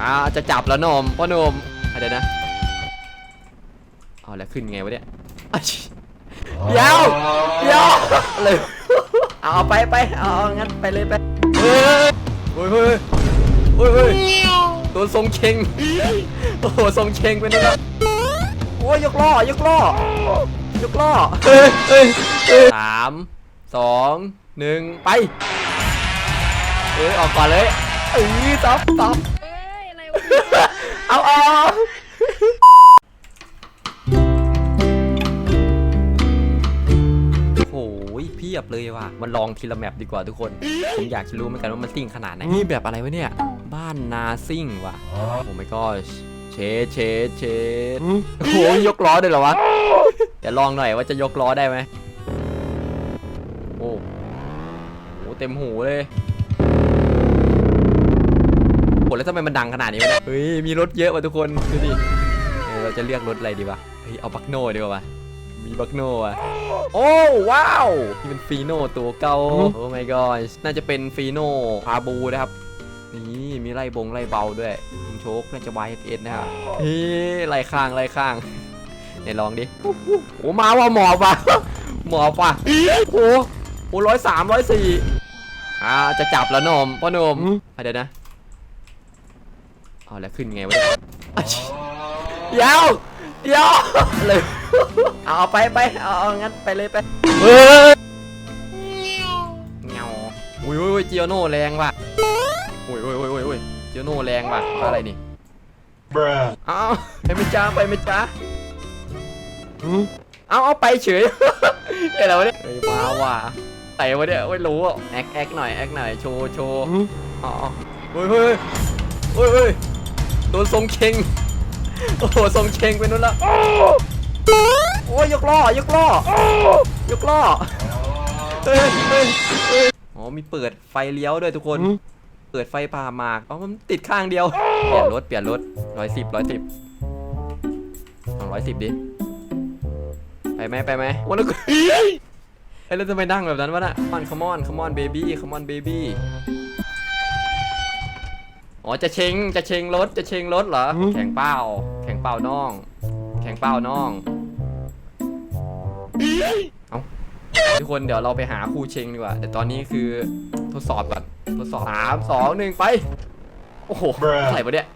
อ่าจะจับแล้วหนมพ่อหนมอะเดี๋ยวนะเอาแล้วขึ้นไงวะเนี่ยอะชิเดี๋ยวเดี๋ยวเลยเอาเอาไปไปเอาเอางั้นไปเลยไปเฮ้ยเฮ้ยเฮ้ยเฮ้ยเฮ้ยตัวทรงเชงโอ้โหทรงเชงเป็นแล้วโอ้ยยกล้อยกล้อยกล้อเฮ้ยเฮ้ยเฮ้ยสามสองหนึ่งไปเอ้ยออกก่อนเลยเอ้ยต๊อปต๊อป เอ้ยอะไรวะเนี่ยเอาเอาโอ้ยเพียบเลยว่ะมันลองทีละแมปดีกว่าทุกคน ผมอยากจะรู้เหมือนกันว่ามันซิ่งขนาดไหนนี่แบบอะไรวะเนี่ย บ้านนาซิ่งว่ะโอ้ my god เชดเชดเชดโอ้โหยกล้อด้วยเหรอวะเดี๋ยวลองหน่อยว่าจะยกล้อได้ไหมโอ้โหเต็มหูเลย โหแล้วทำไมมันดังขนาดนี้วะเนี่ยเฮ้ยมีรถเยอะว่ะทุกคนดูดิเออเราจะเลือกรถอะไรดีวะเฮ้ยเอาบักโน่ดีกว่าวะมีบักโน่อะโอ้ว้าวนี่เป็นฟีโน่ตัวเก่าโอ้ my god น่าจะเป็นฟีโน่พาบูนะครับนี่มีไล่บงไล่เบาด้วยคุณโชคน่าจะ YS นะครับเฮ้ยไล่ข้างไล่ข้างไหนลองดิโอ้มาว่าหมอบว่ะหมอบว่ะโอ้โหโอ้ร้อยสามร้อยสี่อ่าจะจับแล้วหนมพ่อหนมอะเดี๋ยวนะ เอาแล้วขึ้นไงวะเนี่ยอะชิเดี๋ยวเดี๋ยวเลยเอาเอาไปไปเอาเอางั้นไปเลยไปเฮ้ยเงาอุ้ยอุ้ยอุ้ยเจียโน่แรงว่ะอุ้ยอุ้ยอุ้ยอุ้ยอุ้ยเจียโน่แรงว่ะอะไรนี่ Bruh. เอาไปไม่จ้าไปไม่จ้าเอาเอาไปเฉยเฮ้ยอะไรวะเนี่ยเฮ้ยมาว่ะไหนวะเนี่ยไม่รู้อะแอคแอคหน่อยแอคหน่อยโชว์โชว์อ๋อเฮ้ยเฮ้ยเฮ้ยเฮ้ย โดนทรงเชงโอ้โหทรงเชงไปนู่นละโอ้ยยกล้อยกล้อยกล้อเฮ้ยเฮ้ยเฮ้ยอ๋อมีเปิดไฟเลี้ยวด้วยทุกคน เปิดไฟพาหมากอ๋อมันติดข้างเดียวเปลี่ยนรถเปลี่ยนรถร้อยสิบร้อยสิบสองร้อยสิบดิไปไหมไปไหมวันนั้นกูเฮ้ยแล้วทำไมนั่งแบบนั้นวะน่ะมัน come on come on baby come on baby อ๋อ จะเชงจะเชงรถจะเชงรถเหรอแข่งเป้า แข่งเป้าน้อง แข่งเป้าน้อง เอาทุกคนเดี๋ยวเราไปหาคู่เชงดีกว่าแต่ตอนนี้คือทดสอบก่อนทดสอบสามสองหนึ่งไป โอ้โห Bruh อะไรวะเนี่ย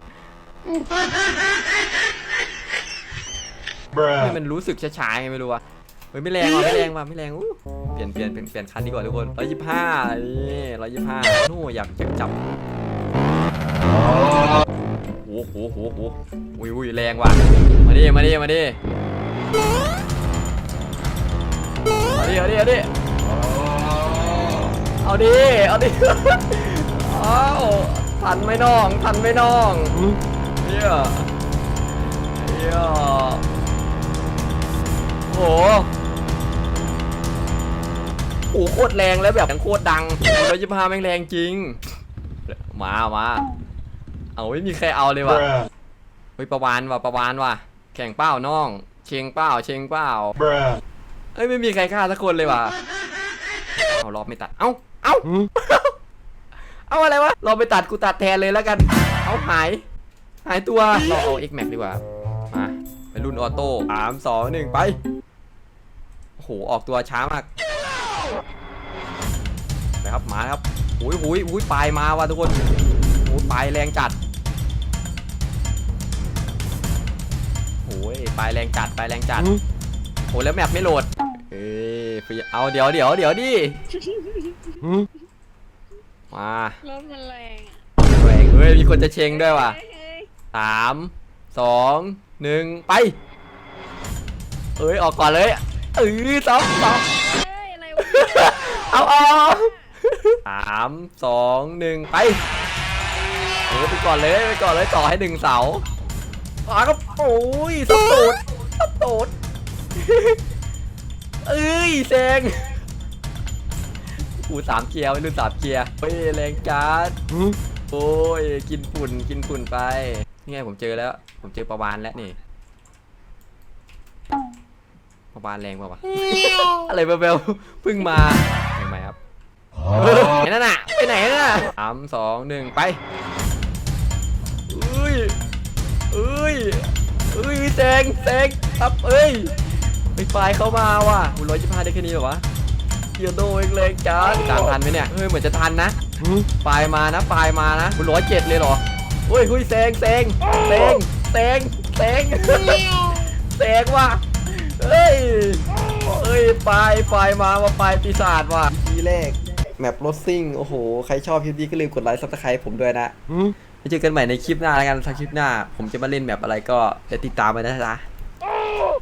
Bruh. ให้มันรู้สึกช้าๆไงไม่รู้ว่ะเฮ้ยไม่แรงว่ะไม่แรงว่ะไม่แรงอู้เปลี่ยนเปลี่ยนเป็นเปลี่ยนคันดีกว่าทุกคนร้อยยี่ห้านี่ร้อยยี่ห้าโน่อยากจับจับ โอ้โหโหโหโหอุ้ยอุ้ยแรงว่ะมาดิ มาดิ มาดิ เอาดิ เอาดิ เอาดิ เอาดิ เอาดิอ้าทันไหมน้อง ทันไหมน้องเฮียเฮียโอ้โหโอ้โหโคตรแรงแล้วแบบยังโคตรดังร้อยยี่ห้าแม่งแรงจริง มา มา เอาไม่มีใครเอาเลยว่ะ Bruh. เฮ้ยประวานว่ะประวานว่ะ แข่งเป้าน้อง เชงเป้าเชงเป้า Bruh. เอ้ยไม่มีใครกล้าสักคนเลยว่ะ เอารอบไม่ตัด เอ้า เอ้า เอาอะไรวะ รอบไม่ตัดกูตัดแทนเลยแล้วกัน เอาหาย หายตัว เราเอา X Max ดีกว่า มาไปรุ่นออโต้สามสองหนึ่งไป โอ้โห ออกตัวช้ามากนะครับ มาแล้วครับหุยหุยหุยปลายมาว่ะทุกคนโอ้ยปลายแรงจัด อ้ยปลายแรงจัดปลายแรงจัดโหแล้วแมปไม่โหลด เอ้ยฟรีเอาเดี๋ยวเดี๋ยวเดี๋ยวดิมารถมันแรงอะแรงเฮ้ยมีคนจะเชงด้วยว่ะเฮ้ยเฮ้ยสามสองหนึ่งไปเอ้ยออกก่อนเลยเอ้ยสองสองเฮ้ยอะไรวะเนี่ยเอาเอาสามสองหนึ่งไปเออไปก่อนเลยไปก่อนเลยต่อให้หนึ่งเสา อ่าก็โอ้ยสตูดสตูดเอ้ยแซงอูสามเกียร์ไม่รุ่นสามเกียร์เฮ้ยแรงจัดโอ้ยกินฝุ่นกินฝุ่นไปนี่ไงผมเจอแล้ว ผมเจอประวานแล้วนี่ประวานแรงป่าวะอะไรเบลๆเพิ่งมาแรงไหมครับเฮ้ยไหนนั่นน่ะไปไหนน่ะสามสองหนึ่งไป แซงแซงครับเอ้ยไปปลายเข้ามาว่ะร้อยยี่ห้าได้แค่นี้เหรอวะเกียร์โดเองเลยจ้าตามทันไหมเนี่ย เฮ้ย เหมือนจะทันนะปลายมานะปลายมานะร้อยเจ็ดเลยเหรอเฮ้ยเฮ้ยแซงแซงแซงแซงแซงแซงว่ะเฮ้ยเฮ้ยปลายปลายมาว่าปลายปีศาจว่ะทีแรกแมปรถซิ่ง โอ้โห ใครชอบคลิปนี้ก็ลืมกดไลค์ซับสไครต์ผมด้วยนะ ไปเจอกันใหม่ในคลิปหน้าแล้วกันสักคลิปหน้า ผมจะมาเล่นแบบอะไรก็เดี๋ยวติดตามไปนะจ๊ะ